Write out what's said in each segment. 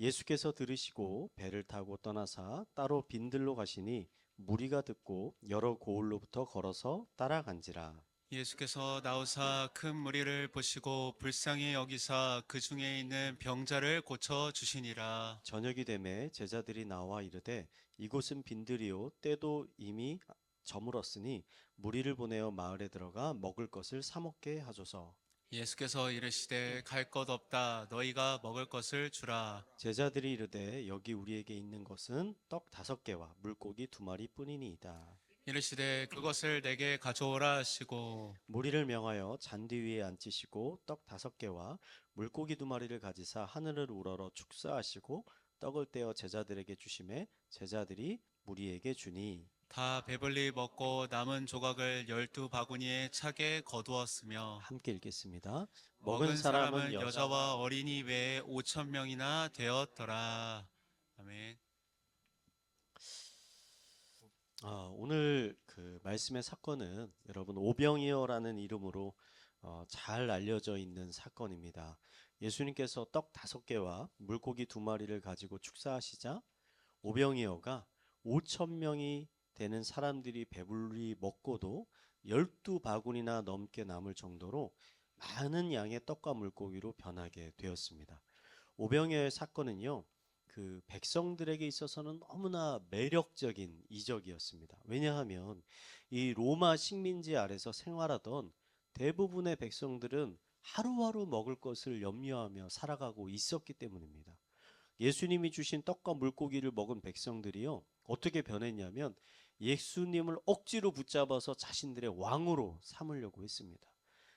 예수께서 들으시고 배를 타고 떠나사 따로 빈들로 가시니 무리가 듣고 여러 고을로부터 걸어서 따라간지라. 예수께서 나오사 큰 무리를 보시고 불쌍히 여기사 그 중에 있는 병자를 고쳐 주시니라. 저녁이 되매 제자들이 나와 이르되 이곳은 빈들이요 때도 이미 저물었으니 무리를 보내어 마을에 들어가 먹을 것을 사 먹게 하소서. 예수께서 이르시되 갈 것 없다 너희가 먹을 것을 주라. 제자들이 이르되 여기 우리에게 있는 것은 떡 다섯 개와 물고기 두 마리 뿐이니이다. 이르시되 그것을 내게 가져오라 하시고 무리를 명하여 잔디 위에 앉히시고 떡 다섯 개와 물고기 두 마리를 가지사 하늘을 우러러 축사하시고 떡을 떼어 제자들에게 주심에 제자들이 무리에게 주니 다 배불리 먹고 남은 조각을 열두 바구니에 차게 거두었으며 함께 읽겠습니다. 먹은 사람은 여자와 어린이 외에 오천 명이나 되었더라. 아멘. 아, 오늘 그 말씀의 사건은 여러분 오병이어라는 이름으로 어, 잘 알려져 있는 사건입니다. 예수님께서 떡 다섯 개와 물고기 두 마리를 가지고 축사하시자 오병이어가 오천 명이 되는 사람들이 배불리 먹고도 열두 바구니나 넘게 남을 정도로 많은 양의 떡과 물고기로 변하게 되었습니다. 오병이어의 사건은요. 그 백성들에게 있어서는 너무나 매력적인 이적이었습니다. 왜냐하면 이 로마 식민지 아래서 생활하던 대부분의 백성들은 하루하루 먹을 것을 염려하며 살아가고 있었기 때문입니다. 예수님이 주신 떡과 물고기를 먹은 백성들이요. 어떻게 변했냐면 예수님을 억지로 붙잡아서 자신들의 왕으로 삼으려고 했습니다.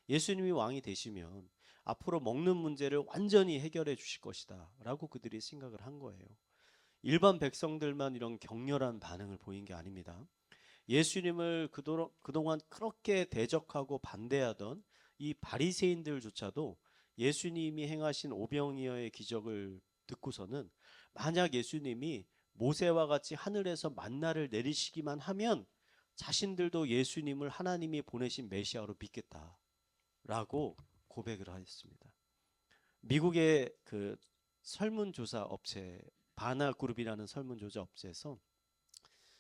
예수님이 왕이 되시면 앞으로 먹는 문제를 완전히 해결해 주실 것이다. 라고 그들이 생각을 한 거예요. 일반 백성들만 이런 격렬한 반응을 보인 게 아닙니다. 예수님을 그동안 그렇게 대적하고 반대하던 이 바리새인들조차도 예수님이 행하신 오병이어의 기적을 듣고서는 만약 예수님이 모세와 같이 하늘에서 만나를 내리시기만 하면 자신들도 예수님을 하나님이 보내신 메시아로 믿겠다 라고 고백을 하였습니다. 미국의 그 설문조사 업체 바나그룹이라는 설문조사 업체에서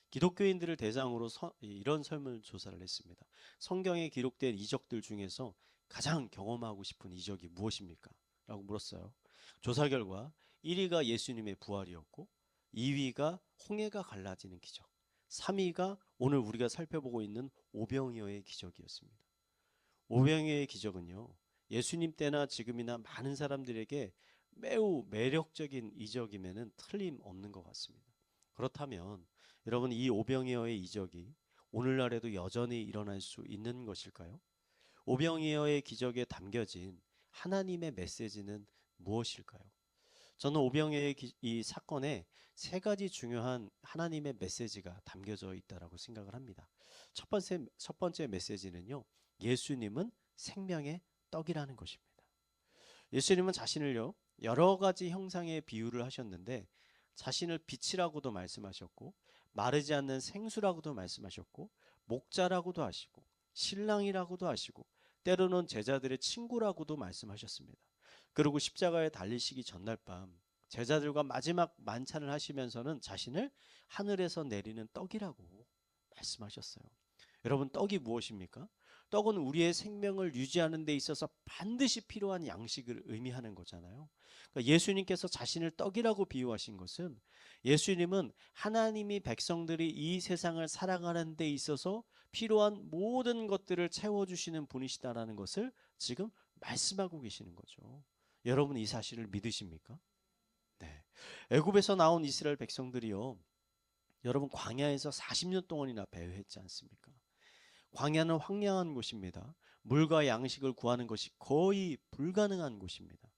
기독교인들을 대상으로 서- 이런 설문조사를 했습니다. 성경에 기록된 이적들 중에서 가장 경험하고 싶은 이적이 무엇입니까? 라고 물었어요. 조사 결과 1위가 예수님의 부활이었고 2위가 홍해가 갈라지는 기적, 3위가 오늘 우리가 살펴보고 있는 오병이어의 기적이었습니다. 오병이어의 기적은요. 예수님 때나 지금이나 많은 사람들에게 매우 매력적인 이적임에는 틀림없는 것 같습니다. 그렇다면 여러분 이 오병이어의 이적이 오늘날에도 여전히 일어날 수 있는 것일까요? 오병이어의 기적에 담겨진 하나님의 메시지는 무엇일까요? 저는 오병이어의 기- 이 사건에 세 가지 중요한 하나님의 메시지가 담겨져 있다라고 생각을 합니다. 첫 번째 첫 번째 메시지는요. 예수님은 생명의 떡이라는 것입니다. 예수님은 자신을요 여러 가지 형상의 비유를 하셨는데 자신을 빛이라고도 말씀하셨고 마르지 않는 생수라고도 말씀하셨고 목자라고도 하시고 신랑이라고도 하시고 때로는 제자들의 친구라고도 말씀하셨습니다. 그리고 십자가에 달리시기 전날 밤 제자들과 마지막 만찬을 하시면서는 자신을 하늘에서 내리는 떡이라고 말씀하셨어요. 여러분 떡이 무엇입니까? 떡은 우리의 생명을 유지하는 데 있어서 반드시 필요한 양식을 의미하는 거잖아요. 그러니까 예수님께서 자신을 떡이라고 비유하신 것은 예수님은 하나님이 백성들이 이 세상을 살아가는 데 있어서 필요한 모든 것들을 채워주시는 분이시다라는 것을 지금 말씀하고 계시는 거죠. 여러분 이 사실을 믿으십니까? 네. 애굽에서 나온 이스라엘 백성들이요. 여러분 광야에서 40년 동안이나 배회했지 않습니까? 광야는 황량한 곳입니다. 물과 양식을 구하는 것이 거의 불가능한 곳입니다.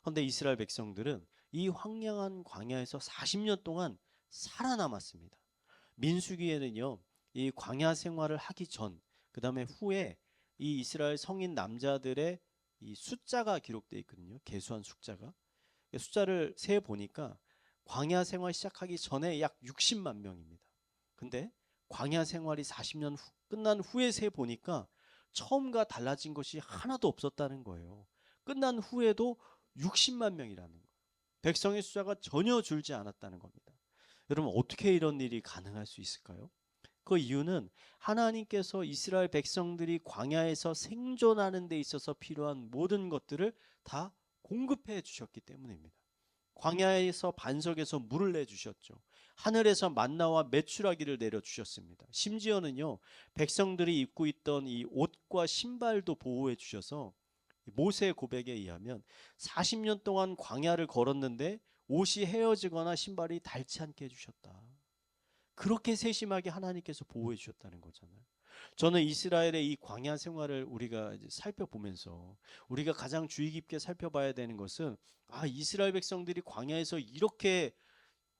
그런데 이스라엘 백성들은 이 황량한 광야에서 40년 동안 살아남았습니다. 민수기에는요, 이 광야 생활을 하기 전, 그 다음에 후에 이 이스라엘 성인 남자들의 이 숫자가 기록되어 있거든요. 계수한 숫자가. 숫자를 세 보니까 광야 생활 시작하기 전에 약 60만 명입니다. 근데 광야 생활이 40년 후, 끝난 후에 세 보니까 처음과 달라진 것이 하나도 없었다는 거예요. 끝난 후에도 60만 명이라는 거예요. 백성의 숫자가 전혀 줄지 않았다는 겁니다. 여러분 어떻게 이런 일이 가능할 수 있을까요? 그 이유는 하나님께서 이스라엘 백성들이 광야에서 생존하는 데 있어서 필요한 모든 것들을 다 공급해 주셨기 때문입니다. 광야에서 반석에서 물을 내 주셨죠. 하늘에서 만나와 메추라기를 내려 주셨습니다. 심지어는요. 백성들이 입고 있던 이 옷과 신발도 보호해 주셔서 모세의 고백에 의하면 40년 동안 광야를 걸었는데 옷이 헤어지거나 신발이 닳지 않게 해 주셨다. 그렇게 세심하게 하나님께서 보호해 주셨다는 거잖아요. 저는 이스라엘의 이 광야 생활을 우리가 살펴보면서 우리가 가장 주의 깊게 살펴봐야 되는 것은 아 이스라엘 백성들이 광야에서 이렇게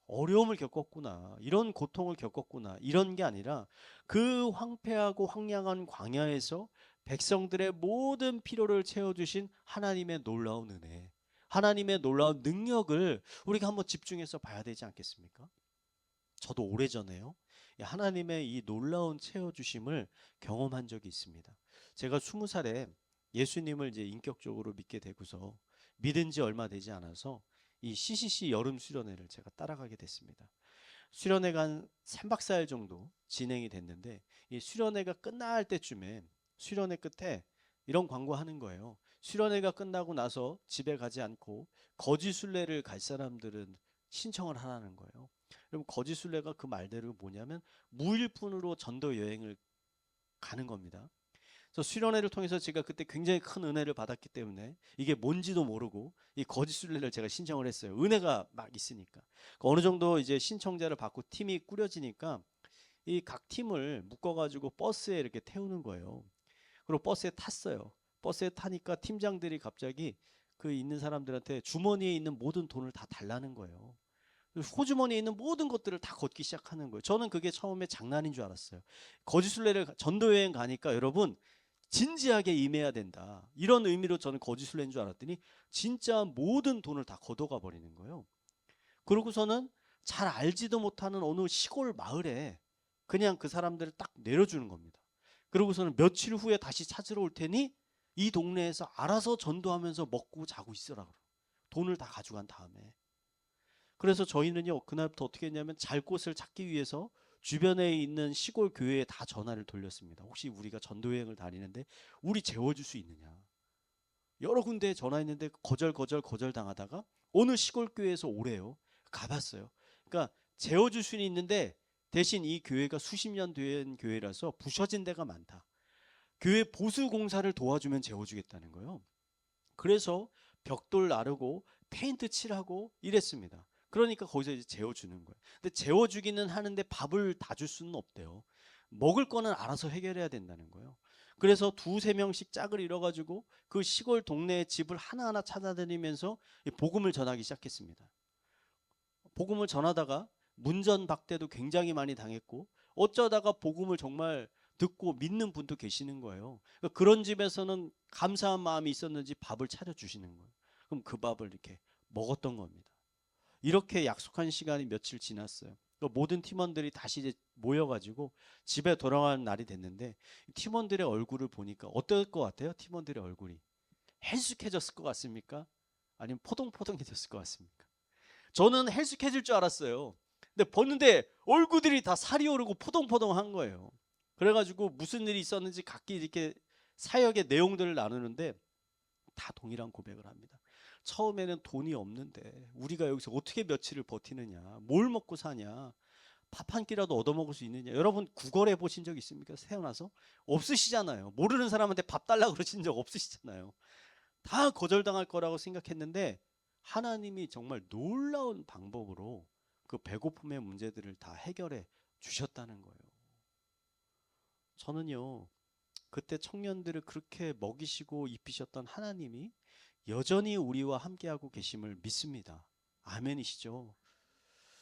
어려움을 겪었구나 이런 고통을 겪었구나 이런 게 아니라 그 황폐하고 황량한 광야에서 백성들의 모든 필요를 채워주신 하나님의 놀라운 은혜, 하나님의 놀라운 능력을 우리가 한번 집중해서 봐야 되지 않겠습니까? 저도 오래전에요. 이 하나님의 이 놀라운 채워주심을 경험한 적이 있습니다. 제가 스무 살에 예수님을 이제 인격적으로 믿게 되고서 믿은 지 얼마 되지 않아서 이 CCC 여름 수련회를 제가 따라가게 됐습니다. 수련회가 한 3박 4일 정도 진행이 됐는데 이 수련회가 끝날 때쯤에 수련회 끝에 이런 광고 하는 거예요. 수련회가 끝나고 나서 집에 가지 않고 거지 순례를 갈 사람들은 신청을 하라는 거예요. 그럼 거지 순례가 그 말대로 뭐냐면 무일푼으로 전도 여행을 가는 겁니다. 그래서 수련회를 통해서 제가 그때 굉장히 큰 은혜를 받았기 때문에 이게 뭔지도 모르고 이 거짓 순례를 제가 신청을 했어요. 은혜가 막 있으니까. 그 어느 정도 이제 신청자를 받고 팀이 꾸려지니까 이 각 팀을 묶어가지고 버스에 이렇게 태우는 거예요. 그리고 버스에 탔어요. 버스에 타니까 팀장들이 갑자기 그 있는 사람들한테 주머니에 있는 모든 돈을 다 달라는 거예요. 호주머니에 있는 모든 것들을 다 걷기 시작하는 거예요. 저는 그게 처음에 장난인 줄 알았어요. 거짓순례를 전도 여행 가니까 여러분 진지하게 임해야 된다. 이런 의미로 저는 거짓순례인 줄 알았더니 진짜 모든 돈을 다 걷어가 버리는 거예요. 그러고서는 잘 알지도 못하는 어느 시골 마을에 그냥 그 사람들을 딱 내려주는 겁니다. 그러고서는 며칠 후에 다시 찾으러 올 테니 이 동네에서 알아서 전도하면서 먹고 자고 있으라 그러. 돈을 다 가져간 다음에. 그래서 저희는요 그날부터 어떻게 했냐면 잘 곳을 찾기 위해서 주변에 있는 시골 교회에 다 전화를 돌렸습니다. 혹시 우리가 전도 여행을 다니는데 우리 재워줄 수 있느냐? 여러 군데에 전화했는데 거절 거절 거절 당하다가 어느 시골 교회에서 오래요. 가봤어요. 그러니까 재워줄 수는 있는데 대신 이 교회가 수십 년 된 교회라서 부셔진 데가 많다. 교회 보수 공사를 도와주면 재워주겠다는 거예요. 그래서 벽돌 나르고 페인트 칠하고 이랬습니다. 그러니까 거기서 이제 재워주는 거예요. 근데 재워주기는 하는데 밥을 다 줄 수는 없대요. 먹을 거는 알아서 해결해야 된다는 거예요. 그래서 두세 명씩 짝을 이뤄가지고 그 시골 동네의 집을 하나하나 찾아다니면서 이 복음을 전하기 시작했습니다. 복음을 전하다가 문전박대도 굉장히 많이 당했고 어쩌다가 복음을 정말 듣고 믿는 분도 계시는 거예요. 그러니까 그런 집에서는 감사한 마음이 있었는지 밥을 차려주시는 거예요. 그럼 그 밥을 이렇게 먹었던 겁니다. 이렇게 약속한 시간이 며칠 지났어요. 또 모든 팀원들이 다시 이제 모여가지고 집에 돌아가는 날이 됐는데 팀원들의 얼굴을 보니까 어떨 것 같아요? 팀원들의 얼굴이 헬쑥해졌을 것 같습니까? 아니면 포동포동해졌을 것 같습니까? 저는 헬쑥해질 줄 알았어요. 근데 보는데 얼굴들이 다 살이 오르고 포동포동한 거예요. 그래가지고 무슨 일이 있었는지 각기 이렇게 사역의 내용들을 나누는데 다 동일한 고백을 합니다. 처음에는 돈이 없는데 우리가 여기서 어떻게 며칠을 버티느냐, 뭘 먹고 사냐, 밥 한 끼라도 얻어먹을 수 있느냐. 여러분 구걸해 보신 적 있습니까? 태어나서 없으시잖아요. 모르는 사람한테 밥 달라 그러신 적 없으시잖아요. 다 거절당할 거라고 생각했는데 하나님이 정말 놀라운 방법으로 그 배고픔의 문제들을 다 해결해 주셨다는 거예요. 저는요, 그때 청년들을 그렇게 먹이시고 입히셨던 하나님이 여전히 우리와 함께하고 계심을 믿습니다. 아멘이시죠?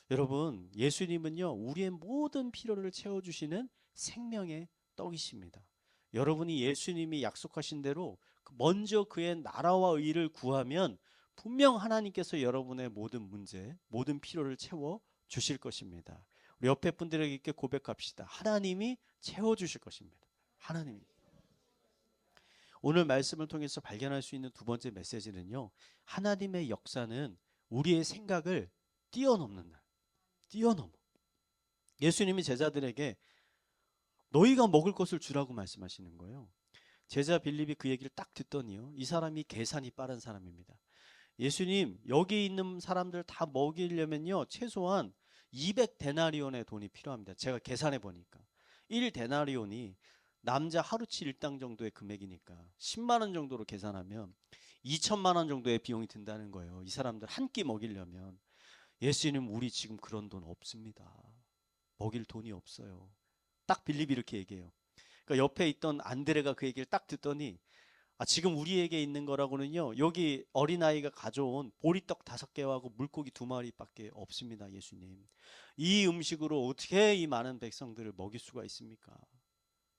여러분, 예수님은요, 우리의 모든 필요를 채워주시는 생명의 떡이십니다. 여러분이 예수님이 약속하신 대로 먼저 그의 나라와 의를 구하면 분명 하나님께서 여러분의 모든 문제, 모든 필요를 채워 주실 것입니다. 우리 옆에 분들에게 고백합시다. 하나님이 채워 주실 것입니다. 하나님이. 오늘 말씀을 통해서 발견할 수 있는 두 번째 메시지는요. 하나님의 역사는 우리의 생각을 뛰어넘는 날. 뛰어넘어. 예수님이 제자들에게 너희가 먹을 것을 주라고 말씀하시는 거예요. 제자 빌립이 그 얘기를 딱 듣더니요. 이 사람이 계산이 빠른 사람입니다. 예수님, 여기 있는 사람들 다 먹이려면요. 최소한 200 데나리온의 돈이 필요합니다. 제가 계산해 보니까 1 데나리온이 남자 하루치 일당 정도의 금액이니까 10만 원 정도로 계산하면 2천만 원 정도의 비용이 든다는 거예요. 이 사람들 한 끼 먹이려면 예수님 우리 지금 그런 돈 없습니다. 먹일 돈이 없어요. 딱 빌립이 이렇게 얘기해요. 그러니까 옆에 있던 안드레가 그 얘기를 딱 듣더니 아, 지금 우리에게 있는 거라고는요. 여기 어린아이가 가져온 보리떡 다섯 개하고 물고기 두 마리밖에 없습니다. 예수님. 이 음식으로 어떻게 이 많은 백성들을 먹일 수가 있습니까?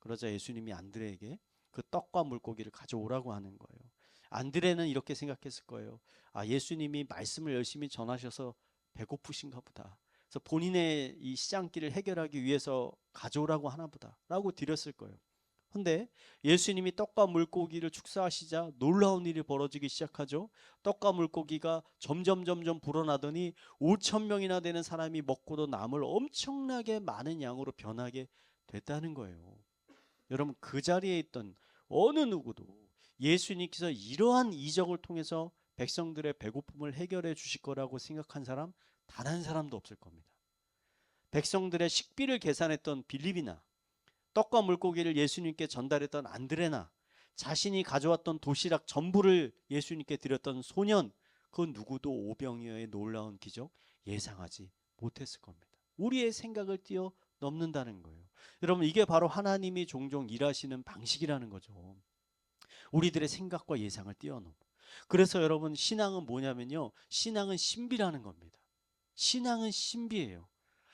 그러자 예수님이 안드레에게 그 떡과 물고기를 가져오라고 하는 거예요. 안드레는 이렇게 생각했을 거예요. 아, 예수님이 말씀을 열심히 전하셔서 배고프신가 보다. 그래서 본인의 이 시장길을 해결하기 위해서 가져오라고 하나 보다라고 드렸을 거예요. 근데 예수님이 떡과 물고기를 축사하시자 놀라운 일이 벌어지기 시작하죠. 떡과 물고기가 점점 점점 불어나더니 5천 명이나 되는 사람이 먹고도 남을 엄청나게 많은 양으로 변하게 됐다는 거예요. 여러분 그 자리에 있던 어느 누구도 예수님께서 이러한 이적을 통해서 백성들의 배고픔을 해결해 주실 거라고 생각한 사람 단 한 사람도 없을 겁니다. 백성들의 식비를 계산했던 빌립이나 떡과 물고기를 예수님께 전달했던 안드레나 자신이 가져왔던 도시락 전부를 예수님께 드렸던 소년 그 누구도 오병이어의 놀라운 기적 예상하지 못했을 겁니다. 우리의 생각을 뛰어 넘는다는 거예요. 여러분 이게 바로 하나님이 종종 일하시는 방식이라는 거죠. 우리들의 생각과 예상을 뛰어넘어. 그래서 여러분 신앙은 뭐냐면요. 신앙은 신비라는 겁니다. 신앙은 신비예요.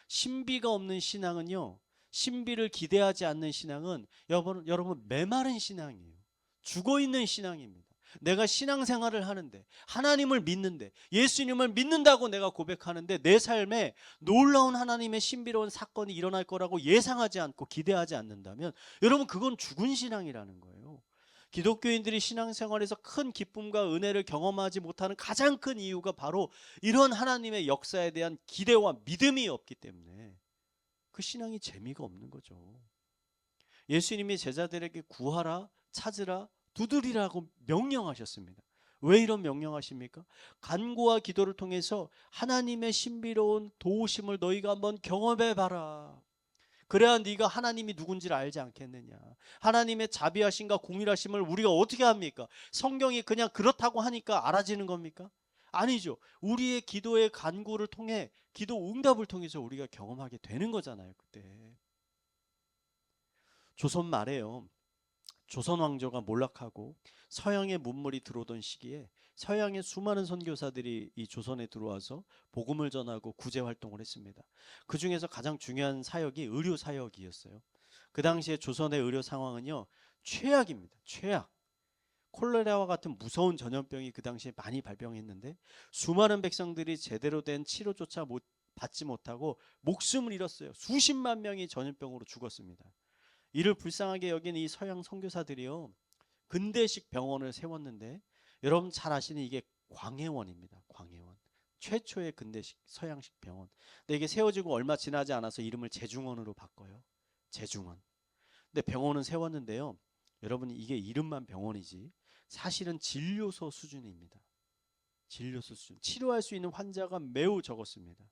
신비가 없는 신앙은요. 신비를 기대하지 않는 신앙은 여러분, 여러분 메마른 신앙이에요. 죽어 있는 신앙입니다. 내가 신앙생활을 하는데 하나님을 믿는데 예수님을 믿는다고 내가 고백하는데 내 삶에 놀라운 하나님의 신비로운 사건이 일어날 거라고 예상하지 않고 기대하지 않는다면 여러분 그건 죽은 신앙이라는 거예요. 기독교인들이 신앙생활에서 큰 기쁨과 은혜를 경험하지 못하는 가장 큰 이유가 바로 이런 하나님의 역사에 대한 기대와 믿음이 없기 때문에 그 신앙이 재미가 없는 거죠. 예수님이 제자들에게 구하라, 찾으라, 두드리라고 명령하셨습니다. 왜 이런 명령하십니까? 간구와 기도를 통해서 하나님의 신비로운 도우심을 너희가 한번 경험해 봐라. 그래야 네가 하나님이 누군지를 알지 않겠느냐. 하나님의 자비하심과 공일하심을 우리가 어떻게 합니까? 성경이 그냥 그렇다고 하니까 알아지는 겁니까? 아니죠. 우리의 기도의 간구를 통해 기도 응답을 통해서 우리가 경험하게 되는 거잖아요, 그때. 조선 말에요. 조선 왕조가 몰락하고 서양의 문물이 들어오던 시기에 서양의 수많은 선교사들이 이 조선에 들어와서 복음을 전하고 구제 활동을 했습니다. 그 중에서 가장 중요한 사역이 의료 사역이었어요. 그 당시에 조선의 의료 상황은요 최악입니다. 최악. 콜레라와 같은 무서운 전염병이 그 당시에 많이 발병했는데 수많은 백성들이 제대로 된 치료조차 못 받지 못하고 목숨을 잃었어요. 수십만 명이 전염병으로 죽었습니다. 이를 불쌍하게 여긴 이 서양 선교사들이요 근대식 병원을 세웠는데 여러분 잘 아시는 이게 광해원입니다. 광해원 최초의 근대식 서양식 병원. 근데 이게 세워지고 얼마 지나지 않아서 이름을 제중원으로 바꿔요. 제중원. 근데 병원은 세웠는데요. 여러분 이게 이름만 병원이지 사실은 진료소 수준입니다. 진료소 수준. 치료할 수 있는 환자가 매우 적었습니다.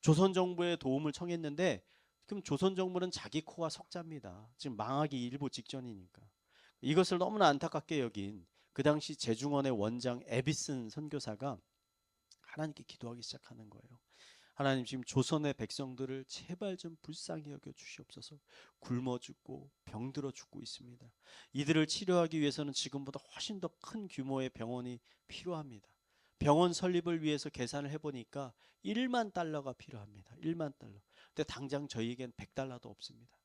조선 정부의 도움을 청했는데 그럼 조선 정부는 자기 코가 석자입니다. 지금 망하기 일보 직전이니까. 이것을 너무나 안타깝게 여긴 그 당시 제중원의 원장 에비슨 선교사가 하나님께 기도하기 시작하는 거예요. 하나님 지금 조선의 백성들을 제발 좀 불쌍히 여겨 주시옵소서. 굶어 죽고 병들어 죽고 있습니다. 이들을 치료하기 위해서는 지금보다 훨씬 더 큰 규모의 병원이 필요합니다. 병원 설립을 위해서 계산을 해보니까 1만 달러가 필요합니다. 1만 달러. 근데 당장 저희에겐 100달러도 없습니다.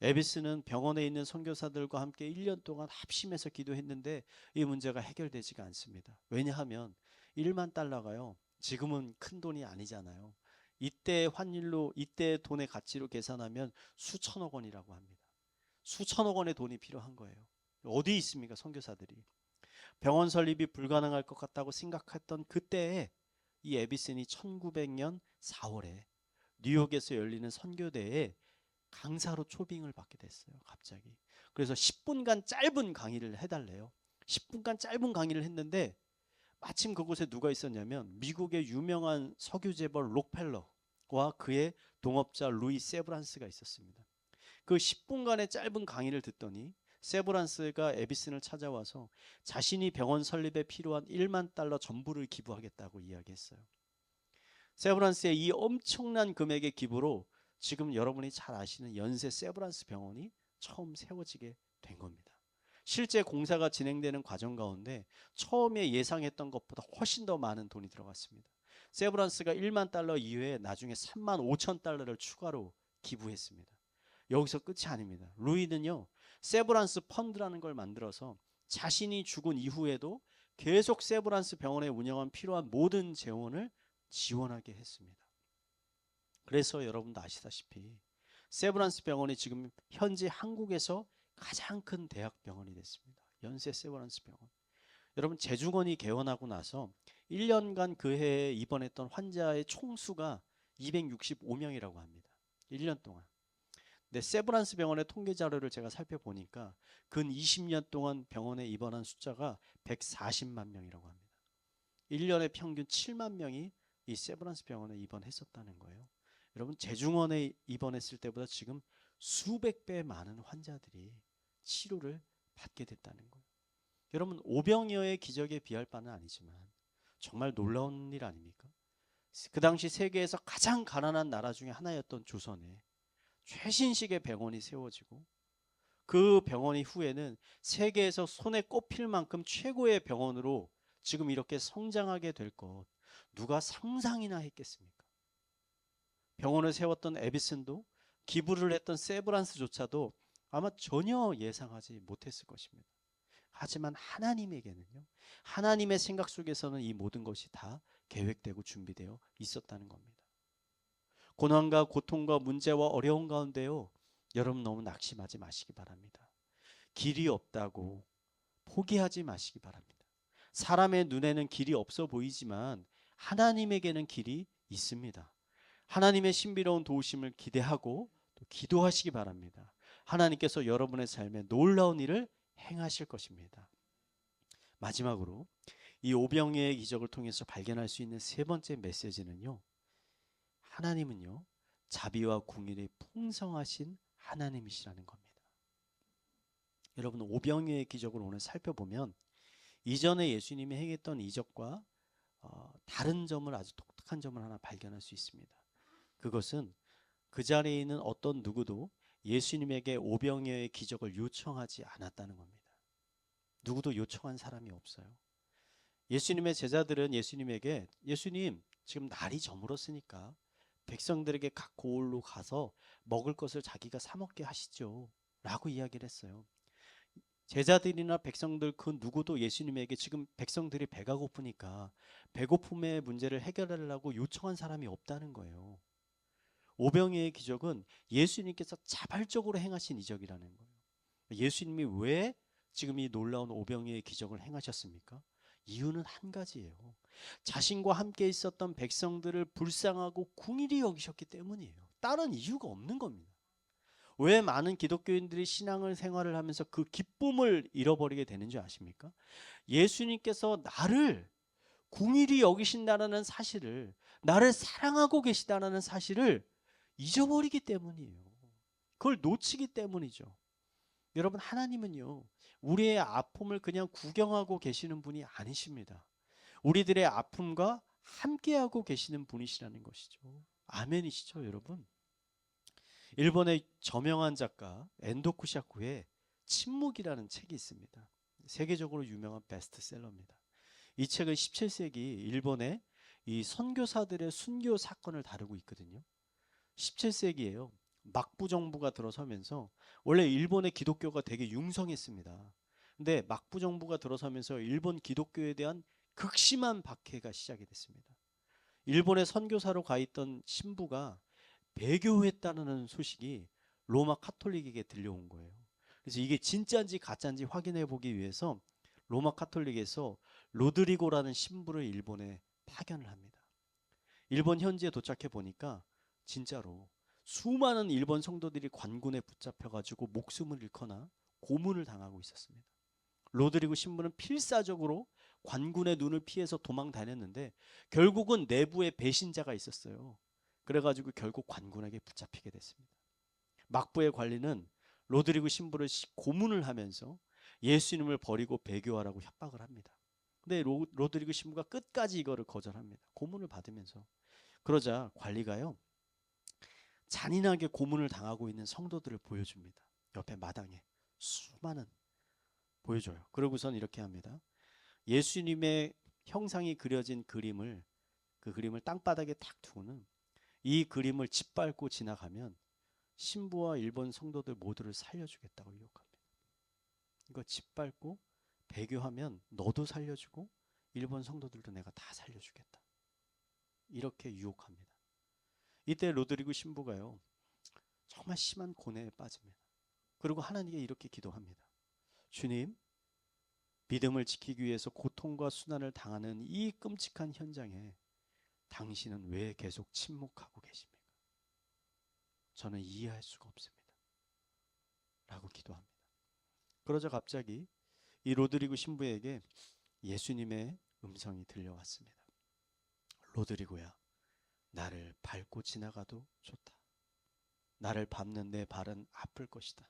에비스는 병원에 있는 선교사들과 함께 1년 동안 합심해서 기도했는데 이 문제가 해결되지가 않습니다. 왜냐하면 1만 달러가요. 지금은 큰 돈이 아니잖아요. 이때 환율로 이때 돈의 가치로 계산하면 수천억 원이라고 합니다. 수천억 원의 돈이 필요한 거예요. 어디 있습니까, 선교사들이? 병원 설립이 불가능할 것 같다고 생각했던 그때에 이 에비슨이 1900년 4월에 뉴욕에서 열리는 선교대에 강사로 초빙을 받게 됐어요. 갑자기. 그래서 10분간 짧은 강의를 해달래요. 10분간 짧은 강의를 했는데 마침 그곳에 누가 있었냐면 미국의 유명한 석유 재벌 록펠러와 그의 동업자 루이 세브란스가 있었습니다. 그 10분간의 짧은 강의를 듣더니 세브란스가 에비슨을 찾아와서 자신이 병원 설립에 필요한 1만 달러 전부를 기부하겠다고 이야기했어요. 세브란스의 이 엄청난 금액의 기부로 지금 여러분이 잘 아시는 연세 세브란스 병원이 처음 세워지게 된 겁니다. 실제 공사가 진행되는 과정 가운데 처음에 예상했던 것보다 훨씬 더 많은 돈이 들어갔습니다. 세브란스가 1만 달러 이외에 나중에 3만 5천 달러를 추가로 기부했습니다. 여기서 끝이 아닙니다. 루이는요, 세브란스 펀드라는 걸 만들어서 자신이 죽은 이후에도 계속 세브란스 병원에 운영한 필요한 모든 재원을 지원하게 했습니다. 그래서 여러분도 아시다시피 세브란스 병원이 지금 현재 한국에서 가장 큰 대학 병원이 됐습니다. 연세 세브란스 병원. 여러분 재중원이 개원하고 나서 1년간 그 해에 입원했던 환자의 총수가 265명이라고 합니다. 1년 동안. 근데 세브란스 병원의 통계 자료를 제가 살펴보니까 근 20년 동안 병원에 입원한 숫자가 140만 명이라고 합니다. 1년에 평균 7만 명이 이 세브란스 병원에 입원했었다는 거예요. 여러분 재중원에 입원했을 때보다 지금 수백 배 많은 환자들이 치료를 받게 됐다는 거예요. 여러분 오병이어의 기적에 비할 바는 아니지만 정말 놀라운 일 아닙니까? 그 당시 세계에서 가장 가난한 나라 중에 하나였던 조선에 최신식의 병원이 세워지고 그 병원이 후에는 세계에서 손에 꼽힐 만큼 최고의 병원으로 지금 이렇게 성장하게 될 것 누가 상상이나 했겠습니까? 병원을 세웠던 에비슨도 기부를 했던 세브란스조차도 아마 전혀 예상하지 못했을 것입니다. 하지만 하나님에게는요, 하나님의 생각 속에서는 이 모든 것이 다 계획되고 준비되어 있었다는 겁니다. 고난과 고통과 문제와 어려운 가운데요, 여러분 너무 낙심하지 마시기 바랍니다. 길이 없다고 포기하지 마시기 바랍니다. 사람의 눈에는 길이 없어 보이지만 하나님에게는 길이 있습니다. 하나님의 신비로운 도우심을 기대하고 또 기도하시기 바랍니다. 하나님께서 여러분의 삶에 놀라운 일을 행하실 것입니다. 마지막으로 이 오병이의 기적을 통해서 발견할 수 있는 세 번째 메시지는요. 하나님은요. 자비와 궁일이 풍성하신 하나님이시라는 겁니다. 여러분 오병이의 기적을 오늘 살펴보면 이전에 예수님이 행했던 이적과 어, 다른 점을 아주 독특한 점을 하나 발견할 수 있습니다. 그것은 그 자리에 있는 어떤 누구도 예수님에게 오병이어의 기적을 요청하지 않았다는 겁니다. 누구도 요청한 사람이 없어요. 예수님의 제자들은 예수님에게 예수님 지금 날이 저물었으니까 백성들에게 각 고을로 가서 먹을 것을 자기가 사 먹게 하시죠. 라고 이야기를 했어요. 제자들이나 백성들 그 누구도 예수님에게 지금 백성들이 배가 고프니까 배고픔의 문제를 해결하려고 요청한 사람이 없다는 거예요. 오병이의 기적은 예수님께서 자발적으로 행하신 이적이라는 거예요. 예수님이 왜 지금 이 놀라운 오병이의 기적을 행하셨습니까? 이유는 한 가지예요. 자신과 함께 있었던 백성들을 불쌍하고 궁일이 여기셨기 때문이에요. 다른 이유가 없는 겁니다. 왜 많은 기독교인들이 신앙을 생활을 하면서 그 기쁨을 잃어버리게 되는 줄 아십니까? 예수님께서 나를 궁일이 여기신다는 사실을 나를 사랑하고 계시다는 사실을 잊어버리기 때문이에요. 그걸 놓치기 때문이죠. 여러분 하나님은요. 우리의 아픔을 그냥 구경하고 계시는 분이 아니십니다. 우리들의 아픔과 함께하고 계시는 분이시라는 것이죠. 아멘이시죠, 여러분? 일본의 저명한 작가 엔도쿠 샤쿠의 침묵이라는 책이 있습니다. 세계적으로 유명한 베스트셀러입니다. 이 책은 17세기 일본의 이 선교사들의 순교 사건을 다루고 있거든요. 17세기에요. 막부 정부가 들어서면서 원래 일본의 기독교가 되게 융성했습니다. 근데 막부 정부가 들어서면서 일본 기독교에 대한 극심한 박해가 시작이 됐습니다. 일본의 선교사로 가 있던 신부가 배교했다는 소식이 로마 카톨릭에게 들려온 거예요. 그래서 이게 진짜인지 가짜인지 확인해 보기 위해서 로마 카톨릭에서 로드리고라는 신부를 일본에 파견을 합니다. 일본 현지에 도착해 보니까 진짜로 수많은 일본 성도들이 관군에 붙잡혀 가지고 목숨을 잃거나 고문을 당하고 있었습니다. 로드리고 신부는 필사적으로 관군의 눈을 피해서 도망 다녔는데 결국은 내부에 배신자가 있었어요. 그래가지고 결국 관군에게 붙잡히게 됐습니다. 막부의 관리는 로드리고 신부를 시- 고문을 하면서 예수님을 버리고 배교하라고 협박을 합니다. 근데 로, 로드리고 신부가 끝까지 이거를 거절합니다. 고문을 받으면서 그러자 관리가요 잔인하게 고문을 당하고 있는 성도들을 보여줍니다. 옆에 마당에 수많은 보여줘요. 그러고선 이렇게 합니다. 예수님의 형상이 그려진 그림을 그 그림을 땅바닥에 탁 두고는 이 그림을 짓밟고 지나가면 신부와 일본 성도들 모두를 살려주겠다고 유혹합니다. 이거 짓밟고 배교하면 너도 살려주고 일본 성도들도 내가 다 살려주겠다. 이렇게 유혹합니다. 이때 로드리고 신부가요 정말 심한 고뇌에 빠집니다. 그리고 하나님께 이렇게 기도합니다. 주님, 믿음을 지키기 위해서 고통과 수난을 당하는 이 끔찍한 현장에 당신은 왜 계속 침묵하고 계십니까? 저는 이해할 수가 없습니다. 라고 기도합니다. 그러자 갑자기 이 로드리고 신부에게 예수님의 음성이 들려왔습니다. 로드리고야, 나를 밟고 지나가도 좋다. 나를 밟는 내 발은 아플 것이다.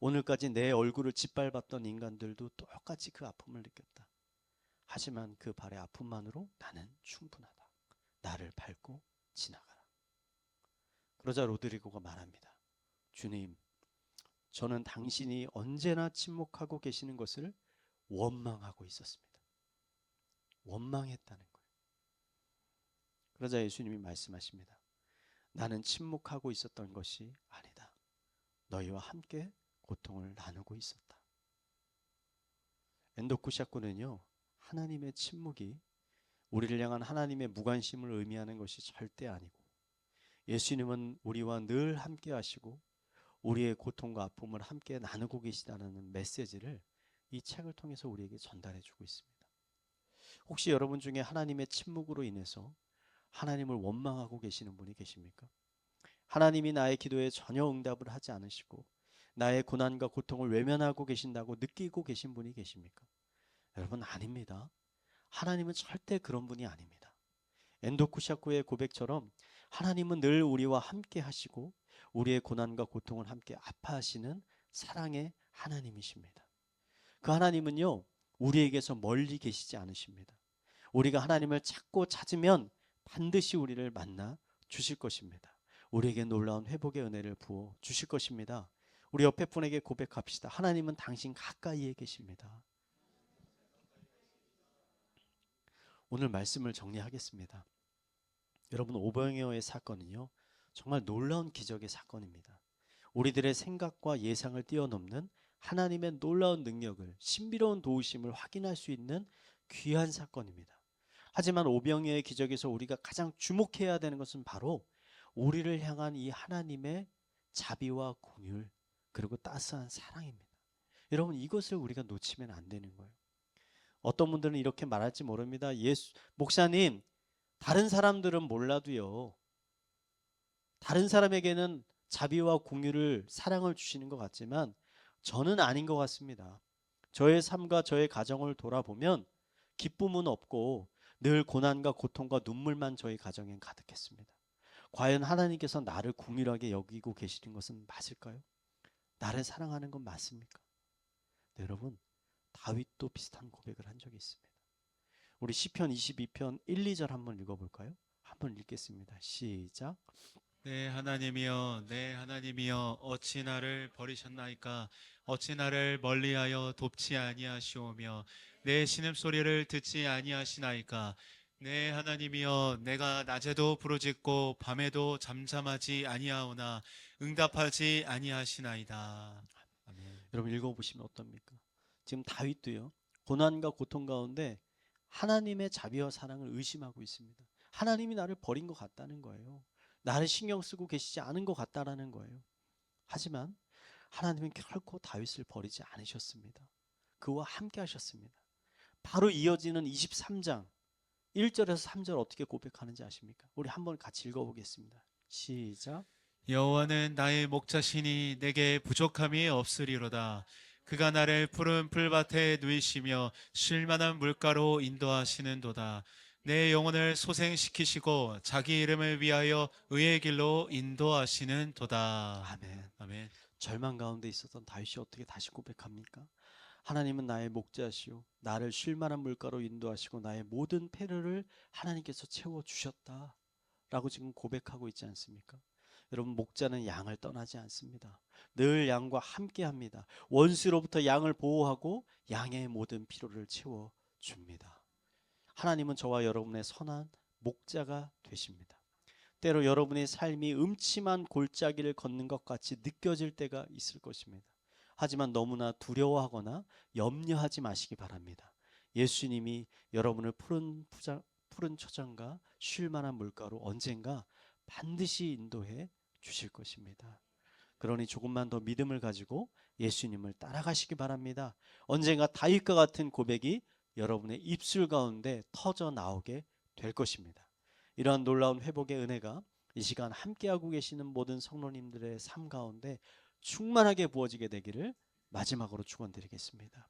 오늘까지 내 얼굴을 짓밟았던 인간들도 똑같이 그 아픔을 느꼈다. 하지만 그 발의 아픔만으로 나는 충분하다. 나를 밟고 지나가라. 그러자 로드리고가 말합니다. 주님, 저는 당신이 언제나 침묵하고 계시는 것을 원망하고 있었습니다. 원망했다는 거예요. 그러자 예수님이 말씀하십니다. 나는 침묵하고 있었던 것이 아니다. 너희와 함께 고통을 나누고 있었다. 엔도쿠샤쿠는요, 하나님의 침묵이 우리를 향한 하나님의 무관심을 의미하는 것이 절대 아니고, 예수님은 우리와 늘 함께 하시고, 우리의 고통과 아픔을 함께 나누고 계시다는 메시지를 이 책을 통해서 우리에게 전달해 주고 있습니다. 혹시 여러분 중에 하나님의 침묵으로 인해서 하나님을 원망하고 계시는 분이 계십니까? 하나님이 나의 기도에 전혀 응답을 하지 않으시고 나의 고난과 고통을 외면하고 계신다고 느끼고 계신 분이 계십니까? 여러분 아닙니다. 하나님은 절대 그런 분이 아닙니다. 엔도쿠샤쿠의 고백처럼 하나님은 늘 우리와 함께 하시고 우리의 고난과 고통을 함께 아파하시는 사랑의 하나님이십니다. 그 하나님은요, 우리에게서 멀리 계시지 않으십니다. 우리가 하나님을 찾고 찾으면 반드시 우리를 만나 주실 것입니다. 우리에게 놀라운 회복의 은혜를 부어 주실 것입니다. 우리 옆에 분에게 고백합시다. 하나님은 당신 가까이에 계십니다. 오늘 말씀을 정리하겠습니다. 여러분 오병이어의 사건은요. 정말 놀라운 기적의 사건입니다. 우리들의 생각과 예상을 뛰어넘는 하나님의 놀라운 능력을 신비로운 도우심을 확인할 수 있는 귀한 사건입니다. 하지만 오병이어의 기적에서 우리가 가장 주목해야 되는 것은 바로 우리를 향한 이 하나님의 자비와 공율 그리고 따스한 사랑입니다. 여러분 이것을 우리가 놓치면 안 되는 거예요. 어떤 분들은 이렇게 말할지 모릅니다. 예수 목사님 다른 사람들은 몰라도요. 다른 사람에게는 자비와 공유를 사랑을 주시는 것 같지만 저는 아닌 것 같습니다. 저의 삶과 저의 가정을 돌아보면 기쁨은 없고 늘 고난과 고통과 눈물만 저희 가정엔 가득했습니다. 과연 하나님께서 나를 궁일하게 여기고 계시는 것은 맞을까요? 나를 사랑하는 건 맞습니까? 네, 여러분 다윗도 비슷한 고백을 한 적이 있습니다. 우리 시편 22편 1, 2절 한번 읽어볼까요? 한번 읽겠습니다. 시작. 내 하나님이여 내 하나님이여 어찌 나를 버리셨나이까 어찌 나를 멀리하여 돕지 아니하시오며 내 신음소리를 듣지 아니하시나이까 내 하나님이여 내가 낮에도 부르짖고 밤에도 잠잠하지 아니하오나 응답하지 아니하시나이다 아멘. 여러분 읽어보시면 어떻습니까? 지금 다윗도요 고난과 고통 가운데 하나님의 자비와 사랑을 의심하고 있습니다. 하나님이 나를 버린 것 같다는 거예요. 나를 신경 쓰고 계시지 않은 것 같다라는 거예요. 하지만 하나님은 결코 다윗을 버리지 않으셨습니다. 그와 함께 하셨습니다. 바로 이어지는 23장 1절에서 3절 어떻게 고백하는지 아십니까? 우리 한번 같이 읽어보겠습니다. 시작. 여호와는 나의 목자시니 내게 부족함이 없으리로다. 그가 나를 푸른 풀밭에 누이시며 쉴만한 물가로 인도하시는도다. 내 영혼을 소생시키시고 자기 이름을 위하여 의의 길로 인도하시는 도다. 아멘. 아멘. 절망 가운데 있었던 다윗이 어떻게 다시 고백합니까? 하나님은 나의 목자시오. 나를 쉴 만한 물가로 인도하시고 나의 모든 패를 하나님께서 채워 주셨다. 라고 지금 고백하고 있지 않습니까? 여러분 목자는 양을 떠나지 않습니다. 늘 양과 함께 합니다. 원수로부터 양을 보호하고 양의 모든 필요를 채워 줍니다. 하나님은 저와 여러분의 선한 목자가 되십니다. 때로 여러분의 삶이 음침한 골짜기를 걷는 것 같이 느껴질 때가 있을 것입니다. 하지만 너무나 두려워하거나 염려하지 마시기 바랍니다. 예수님이 여러분을 푸른 푸자, 푸른 초장과 쉴 만한 물가로 언젠가 반드시 인도해 주실 것입니다. 그러니 조금만 더 믿음을 가지고 예수님을 따라가시기 바랍니다. 언젠가 다윗과 같은 고백이 여러분의 입술 가운데 터져 나오게 될 것입니다. 이러한 놀라운 회복의 은혜가 이 시간 함께하고 계시는 모든 성도님들의 삶 가운데 충만하게 부어지게 되기를 마지막으로 축원드리겠습니다.